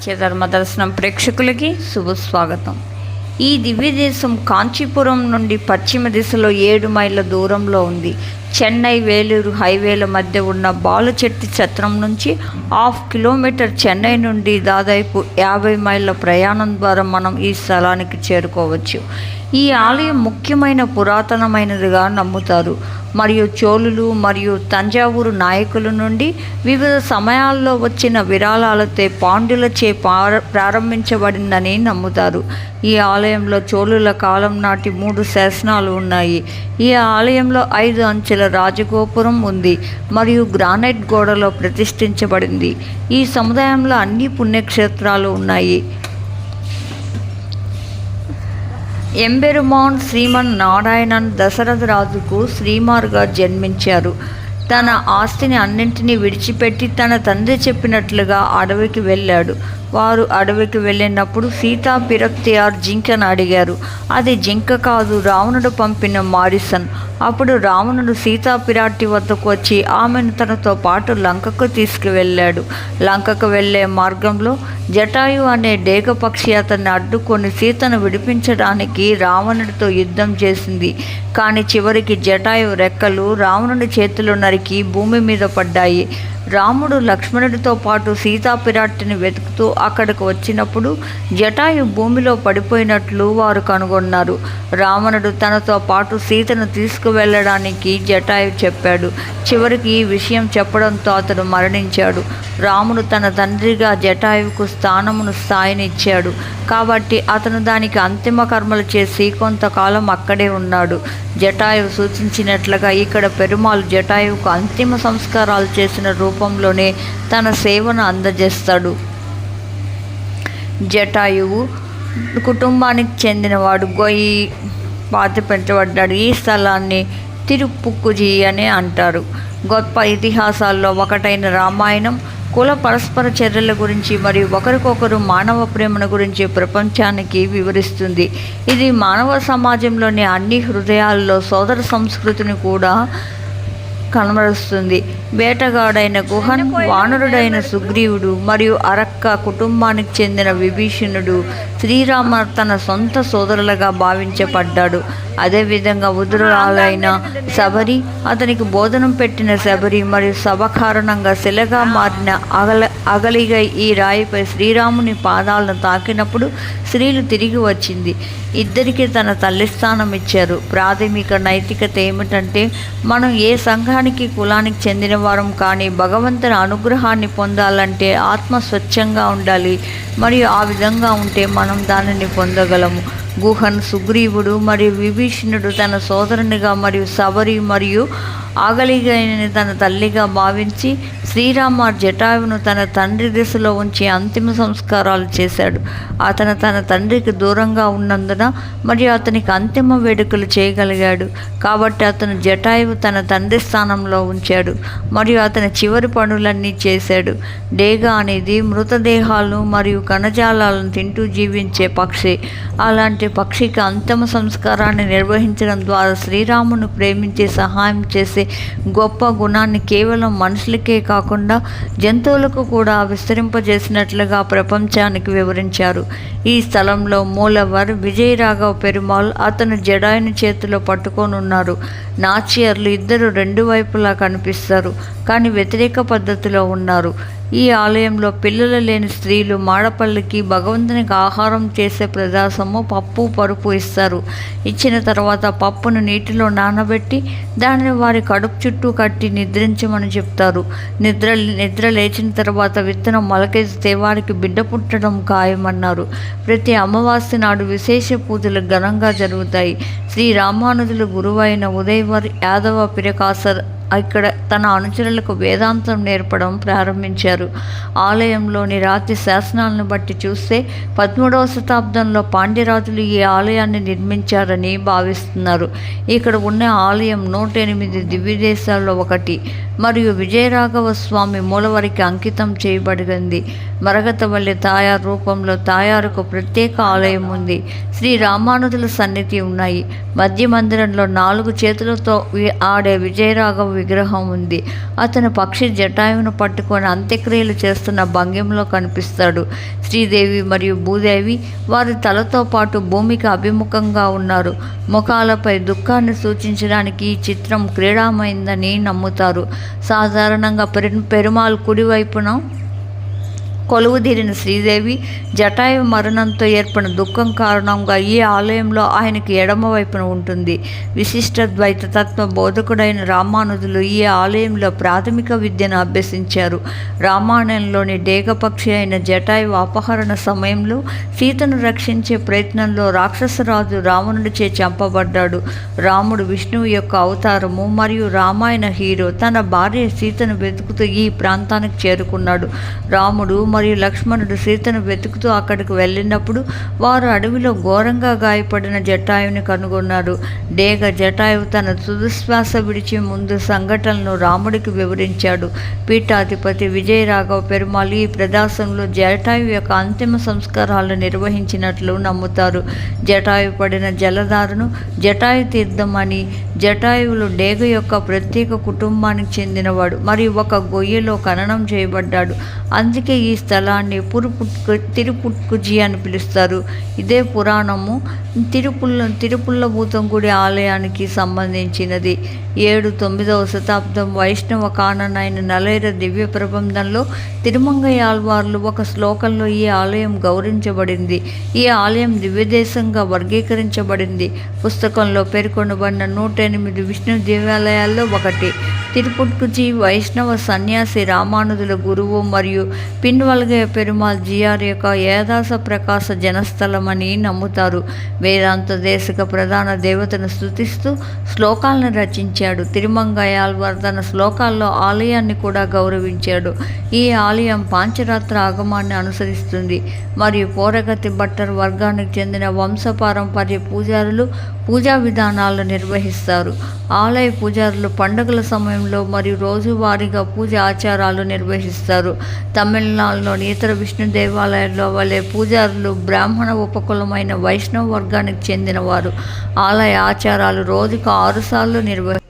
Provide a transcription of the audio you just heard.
సత్యధర్మ దర్శనం ప్రేక్షకులకి శుభస్వాగతం. ఈ దివ్యదేశం కాంచీపురం నుండి పశ్చిమ దిశలో ఏడు మైళ్ళ దూరంలో ఉంది. చెన్నై వేలూరు హైవేల మధ్య ఉన్న బాలుచెట్టి ఛత్రం నుంచి హాఫ్ కిలోమీటర్ చెన్నై నుండి దాదాపు యాభై మైళ్ళ ప్రయాణం ద్వారా మనం ఈ స్థలానికి చేరుకోవచ్చు. ఈ ఆలయం ముఖ్యమైన పురాతనమైనదిగా నమ్ముతారు. మరియు చోళులు మరియు తంజావూరు నాయకుల నుండి వివిధ సమయాల్లో వచ్చిన విరాళాలతో పాండ్యులచే ప్రారంభించబడిందని నమ్ముతారు. ఈ ఆలయంలో చోళుల కాలం నాటి మూడు శాసనాలు ఉన్నాయి. ఈ ఆలయంలో ఐదు అంచెల రాజగోపురం ఉంది మరియు గ్రానైట్ గోడలో ప్రతిష్ఠించబడింది. ఈ సముదాయంలో అన్ని పుణ్యక్షేత్రాలు ఉన్నాయి. ఎంబెరుమాన్ శ్రీమన్ నారాయణన్ దశరథ రాజుకు జన్మించారు. తన ఆస్తిని అన్నింటినీ విడిచిపెట్టి తన తండ్రి చెప్పినట్లుగా అడవికి వెళ్ళాడు. వారు అడవికి వెళ్ళినప్పుడు సీతా పిరక్తియార్ జింకను అడిగారు. అది జింక కాదు రావణుడు పంపిన మారిసన్. అప్పుడు రావణుడు సీతా పిరాటి వద్దకు వచ్చి ఆమెను తనతో పాటు లంకకు తీసుకువెళ్ళాడు. లంకకు వెళ్ళే మార్గంలో జటాయు అనే డేగ పక్షి అతన్ని అడ్డుకొని సీతను విడిపించడానికి రావణుడితో యుద్ధం చేసింది. కానీ చివరికి జటాయు రెక్కలు రావణుడి చేతిలో నరికి భూమి మీద పడ్డాయి. రాముడు లక్ష్మణుడితో పాటు సీతా పిరాటిని వెతుకుతూ అక్కడికి వచ్చినప్పుడు జటాయు భూమిలో పడిపోయినట్లు వారు కనుగొన్నారు. రావణుడు తనతో పాటు సీతను తీసుకువెళ్ళడానికి జటాయు చెప్పాడు. చివరికి ఈ విషయం చెప్పడంతో అతడు మరణించాడు. రాముడు తన తండ్రిగా జటాయువుకు స్థానమును స్థాయినిచ్చాడు. కాబట్టి అతను దానికి అంతిమ కర్మలు చేసి కొంతకాలం అక్కడే ఉన్నాడు. జటాయువు సూచించినట్లుగా ఇక్కడ పెరుమాళ్ జటాయువుకు అంతిమ సంస్కారాలు చేసిన రూపంలోనే తన సేవను అందజేస్తాడు. జటాయువు కుటుంబానికి చెందినవాడు గొయ్యి పాతి పెంచబడ్డాడు ఈ స్థలాన్ని తిరుపుక్కుజి అని అంటారు. గొప్ప ఇతిహాసాల్లో ఒకటైన రామాయణం కుల పరస్పర చర్యల గురించి మరియు ఒకరికొకరు మానవ ప్రేమను గురించి ప్రపంచానికి వివరిస్తుంది. ఇది మానవ సమాజంలోని అన్ని హృదయాల్లో సోదర సంస్కృతిని కూడా కనబరుస్తుంది వేటగాడైన గుహన్ వానరుడైన సుగ్రీవుడు మరియు అరక్క కుటుంబానికి చెందిన విభీషణుడు శ్రీరామ తన సొంత సోదరులుగా భావించబడ్డాడు. అదేవిధంగా ఉదురాలైన శబరి అతనికి బోధనం పెట్టిన శబరి మరియు సభ కారణంగా శిలగా మారిన అగల అగలిగా ఈ రాయిపై శ్రీరాముని పాదాలను తాకినప్పుడు స్త్రీలు తిరిగి వచ్చింది. ఇద్దరికి తన తల్లి స్థానం ఇచ్చారు. ప్రాథమిక నైతికత ఏమిటంటే మనం ఏ వంశానికి కులానికి చెందినవారం కానీ భగవంతుని అనుగ్రహాన్ని పొందాలంటే ఆత్మ స్వచ్ఛంగా ఉండాలి. మరియు ఆ విధంగా ఉంటే మనం దానిని పొందగలము. గుహన్ సుగ్రీవుడు మరియు విభీషణుడు తన సోదరునిగా మరియు సబరి మరియు ఆగలిగైన తన తల్లిగా భావించి శ్రీరామ జటాయువును తన తండ్రి దిశలో ఉంచి అంతిమ సంస్కారాలు చేశాడు. అతను తన తండ్రికి దూరంగా ఉన్నందున మరియు అతనికి అంతిమ వేడుకలు చేయగలిగాడు. కాబట్టి అతను జటాయువు తన తండ్రి స్థానంలో ఉంచాడు మరియు అతని చివరి పనులన్నీ చేశాడు. డేగా అనేది మృతదేహాలను మరియు కణజాలాలను తింటూ జీవించే పక్షి. అలాంటి పక్షికి అంతిమ సంస్కారాన్ని నిర్వహించడం ద్వారా శ్రీరామును ప్రేమించి సహాయం చేసే గొప్ప గుణాన్ని కేవలం మనుషులకే కాకుండా జంతువులకు కూడా విస్తరింపజేసినట్లుగా ప్రపంచానికి వివరించారు. ఈ స్థలంలో మూలవర్ విజయరాఘవ పెరుమాల్ అతను జడాయుని చేతిలో పట్టుకొనున్నారు. నాచియర్లు ఇద్దరు రెండు వైపులా కనిపిస్తారు కానీ వ్యతిరేక పద్ధతిలో ఉన్నారు. ఈ ఆలయంలో పిల్లలు లేని స్త్రీలు మాడపల్లికి భగవంతునికి ఆహారం చేసే ప్రదాసము పప్పు పరుపు ఇస్తారు. ఇచ్చిన తర్వాత పప్పును నీటిలో నానబెట్టి దానిని వారి కడుపు చుట్టూ కట్టి నిద్రించమని చెప్తారు. నిద్ర నిద్ర లేచిన తర్వాత విత్తనం మొలకెత్తితే వారికి బిడ్డ పుట్టడం ఖాయమన్నారు. ప్రతి అమావాస్య నాడు విశేష పూజలు ఘనంగా జరుగుతాయి. శ్రీ రామానుజుల గురువైన ఉదయవర్ యాదవ పిరకాసర్ ఇక్కడ తన అనుచరులకు వేదాంతం నేర్పడం ప్రారంభించారు. ఆలయంలోని రాతి శాసనాలను బట్టి చూస్తే పదమూడవ శతాబ్దంలో పాండ్యరాజులు ఈ ఆలయాన్ని నిర్మించారని భావిస్తున్నారు. ఇక్కడ ఉన్న ఆలయం నూట ఎనిమిది దివ్యదేశాల్లో ఒకటి. మరియు విజయరాఘవ స్వామి మూలవరికి అంకితం చేయబడింది మరగతవల్లి తాయారు రూపంలో తాయారుకు ప్రత్యేక ఆలయం ఉంది. శ్రీ రామానుజుల సన్నిధి ఉన్నాయి. మధ్య మందిరంలో నాలుగు చేతులతో ఆడే విజయరాఘవ విగ్రహం ఉంది. అతను పక్షి జటాయువును పట్టుకొని అంత్యక్రియలు చేస్తున్న భంగిమలో కనిపిస్తాడు. శ్రీదేవి మరియు భూదేవి వారి తలతో పాటు భూమికి అభిముఖంగా ఉన్నారు. ముఖాలపై దుఃఖాన్ని సూచించడానికి ఈ చిత్రం క్రీడామైందని నమ్ముతారు. సాధారణంగా పెరు పెరుమాళ్ కుడివైపున కొలువుదీరిన శ్రీదేవి జటాయు మరణంతో ఏర్పడిన దుఃఖం కారణంగా ఈ ఆలయంలో ఆయనకి ఎడమ వైపున ఉంటుంది. విశిష్ట ద్వైత తత్వ బోధకుడైన రామానుజులు ఈ ఆలయంలో ప్రాథమిక విద్యను అభ్యసించారు. రామాయణంలోని డేగపక్షి అయిన జటాయు అపహరణ సమయంలో సీతను రక్షించే ప్రయత్నంలో రాక్షసరాజు రావణుడిచే చంపబడ్డాడు. రాముడు విష్ణువు యొక్క అవతారము మరియు రామాయణ హీరో తన భార్య సీతను వెతుకుతూ ఈ ప్రాంతానికి చేరుకున్నాడు. రాముడు మరియు లక్ష్మణుడు సీతను వెతుకుతూ అక్కడికి వెళ్ళినప్పుడు వారు అడవిలో ఘోరంగా గాయపడిన జటాయుని కనుగొన్నారు. డేగ జటాయు తన తుదుశ్వాస విడిచి ముందు సంఘటనలను రాముడికి వివరించాడు. పీఠాధిపతి విజయరాఘవ పెరుమాళ్ ఈ ప్రదేశంలో జటాయు యొక్క అంతిమ సంస్కారాలను నిర్వహించినట్లు నమ్ముతారు. జటాయు పడిన జలధారను జటాయు తీర్థం అని జటాయువులు డేగ యొక్క ప్రత్యేక కుటుంబానికి చెందినవాడు మరియు ఒక గొయ్యలో ఖననం చేయబడ్డాడు. అందుకే ఈ స్థలాన్ని పురుపుట్కు తిరుపుట్కుజి అని పిలుస్తారు. ఇదే పురాణము. తిరుపుల్ల తిరుపుల్లభూతం గుడి ఆలయానికి సంబంధించినది. ఏడు తొమ్మిదవ శతాబ్దం వైష్ణవ కాననైన నలైర దివ్య ప్రబంధంలో తిరుమంగయ్య ఆల్వార్లు ఒక శ్లోకంలో ఈ ఆలయం గౌరవించబడింది. ఈ ఆలయం దివ్యదేశంగా వర్గీకరించబడింది. పుస్తకంలో పేర్కొనబడిన నూట ఎనిమిది విష్ణు దేవాలయాల్లో ఒకటి. తిరుపుట్కుజి వైష్ణవ సన్యాసి రామానుజుల గురువు మరియు పిన్వల్గయ పెరుమాల్ జిఆర్ యొక్క ఏదాస ప్రకాశ జనస్థలమని నమ్ముతారు. వేదాంత దేశక ప్రధాన దేవతను స్థుతిస్తూ శ్లోకాలను రచించి తిరుమంగయాల్ వర్ధన శ్లోకాల్లో ఆలయాన్ని కూడా గౌరవించాడు. ఈ ఆలయం పాంచరాత్ర ఆగమాన్ని అనుసరిస్తుంది. మరియు పోరగతి భట్టర్ వర్గానికి చెందిన వంశపారంపర్య పూజారులు పూజా విధానాలు నిర్వహిస్తారు. ఆలయ పూజారులు పండుగల సమయంలో మరియు రోజువారీగా పూజ ఆచారాలు నిర్వహిస్తారు. తమిళనాడులోని ఇతర విష్ణు దేవాలయాల్లో వలె పూజారులు బ్రాహ్మణ ఉపకులమైన వైష్ణవ వర్గానికి చెందినవారు. ఆలయ ఆచారాలు రోజుకు ఆరుసార్లు నిర్వహి